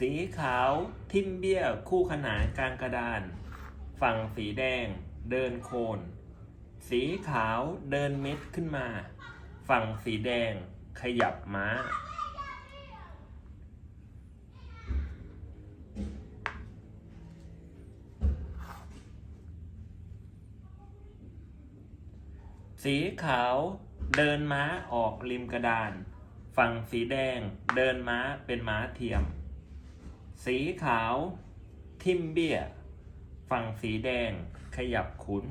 สีขาวทิมเบี้ยคู่ขนานกลางกระดาน ฝั่งสีแดง เดินโคน สีขาวเดินเม็ดขึ้นมา ฝั่งสีแดงขยับม้า สีขาวเดินม้าออกริมกระดาน ฝั่งสีแดงเดินม้าเป็นม้าเทียม สีขาวทิมเบีย ฝั่งสีแดงขยับขุน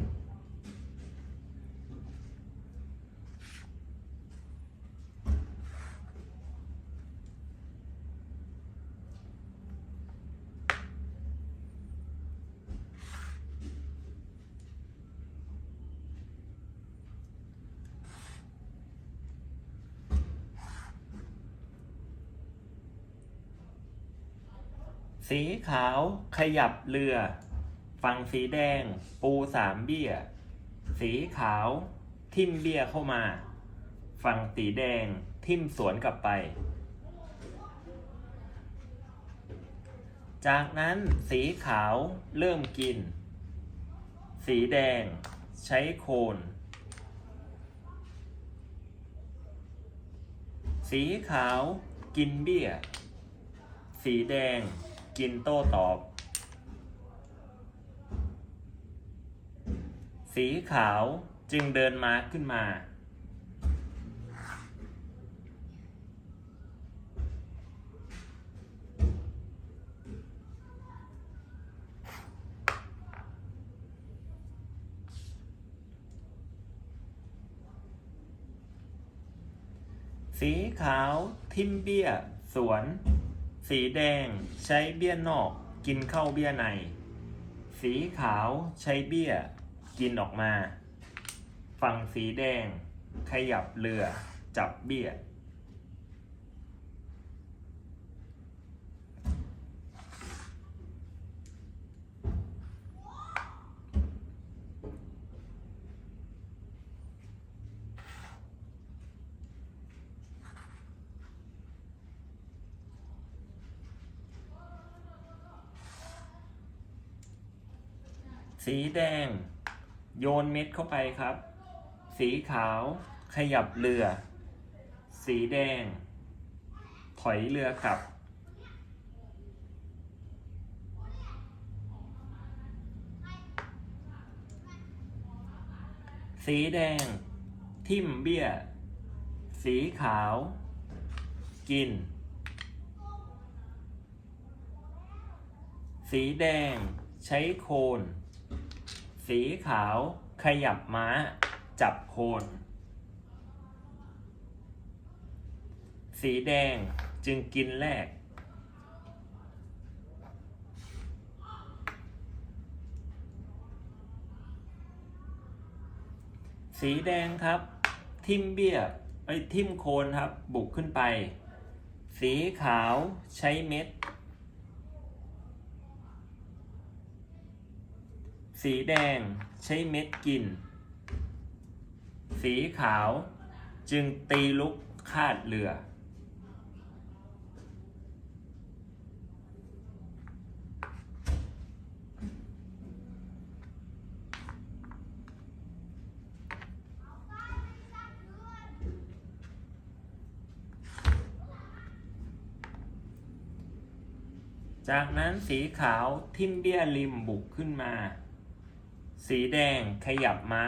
สีขาวขยับเรือ ฝั่งสีแดง ปูสามเบี้ย สีขาวทิ่มเบี้ยเข้ามา ฝั่งสีแดงทิ่มสวนกลับไป จากนั้นสีขาวเริ่มกิน สีแดงใช้โคน สีขาวกินเบี้ย สีแดง กินโต้ตอบ สีขาวจึงเดินมาขึ้นมา สีขาวทิมเบียสวน สีแดงใช้เบี้ยนอก กินเข้าเบี้ยใน สีขาวใช้เบี้ย กินออกมา ฝั่งสีแดง ขยับเรือ จับเบี้ย สีแดง โยนเม็ดเข้าไปครับ สีขาวขยับเรือ สีแดง ถอยเรือกลับ สีแดง ทิ่มเบี้ย สีขาว กิน สีแดงใช้โคน สีขาว ขยับม้า จับโคน สีแดงจึงกินแรก สีแดงครับ ทิมเบี้ยไอ้ทิมโคนครับ บุกขึ้นไป สีขาวใช้เม็ด สีแดงใช้เม็ดกิน สีขาวจึงตีลุกคาดเรือ จากนั้นสีขาวทิ่มเบี้ยริมบุกขึ้นมา สีแดงขยับม้า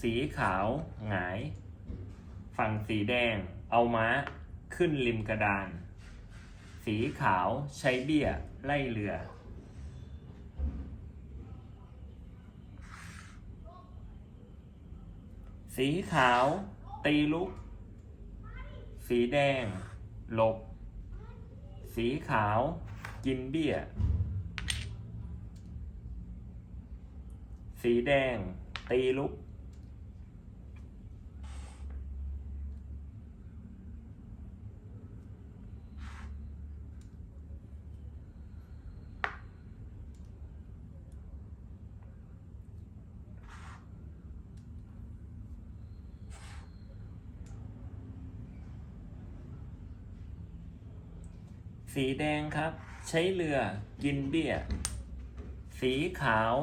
สีขาวหงาย ฝั่งสีแดงเอาม้าขึ้นริมกระดาน สีขาวใช้เบี้ยไล่เรือ สีขาวตีลุก สีแดงหลบ สีขาวกินเบี้ย สีแดง ตีลุกสสีแดงครับ ใช้เรือกินเบี้ย สีขาว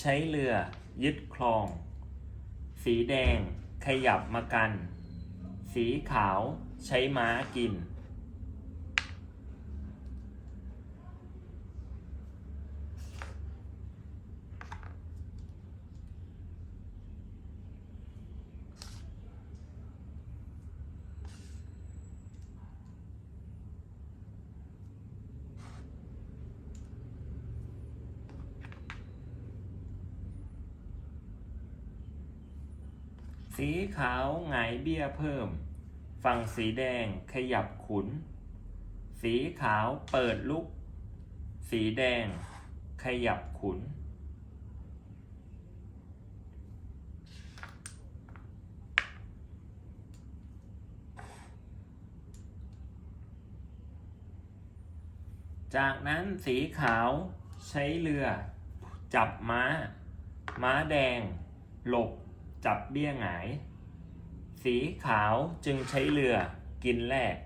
ใช้เรือยึดคลอง สีแดงขยับมากัน สีขาวใช้ม้ากิน สีขาวหงายเบี้ยเพิ่ม ฝั่งสีแดงขยับขุน สีขาวเปิดลุก สีแดงขยับขุน จากนั้นสีขาวใช้เรือ จับม้า ม้าแดง หลบ จับเบี้ยหงาย สีขาวจึงใช้เรือกินแรก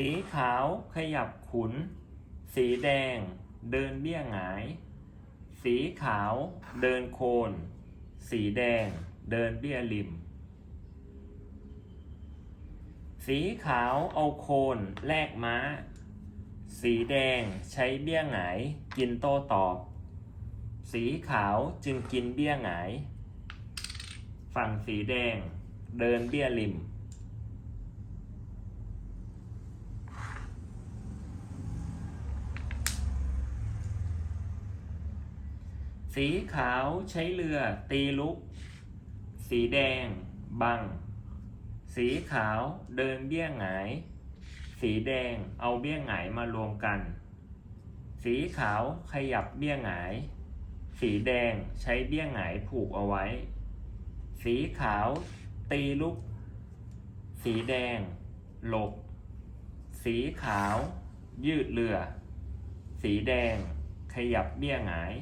สีขาวขยับขุน สีแดง เดินเบี้ยหงาย สีขาวเดินโคน สีแดง เดินเบี้ยริม สีขาวเอาโคนแลกม้า สีแดงใช้เบี้ยหงาย กินโต้ตอบ สีขาวจึงกินเบี้ยหงาย ฝั่งสีแดง เดินเบี้ยริม สีขาวใช้เรือ ตีลุก สีแดง บัง สีขาวเดินเบี้ยงหงาย สีแดงเอาเบี้ยงหงายมารวมกัน สีขาวขยับเบี้ยงหงาย สีแดงใช้เบี้ยงหงายผูกเอาไว้ สีขาวตีลุก สีแดง หลบ สีขาว ยืดเรือ สีแดง ขยับเบี้ยงหงาย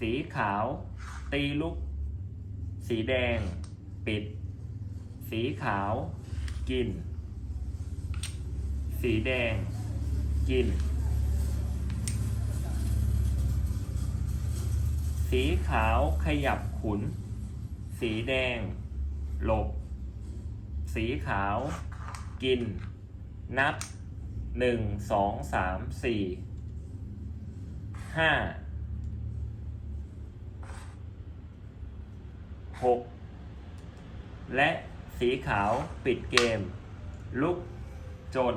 สีขาว ตีลุก สีแดง ปิด สีขาว กิน สีแดง กิน สีขาวขยับขุน สีแดง หลบ สีขาว กิน นับหนึ่งสองสามสี่ห้า หกและสีขาวปิดเกม ลุกจน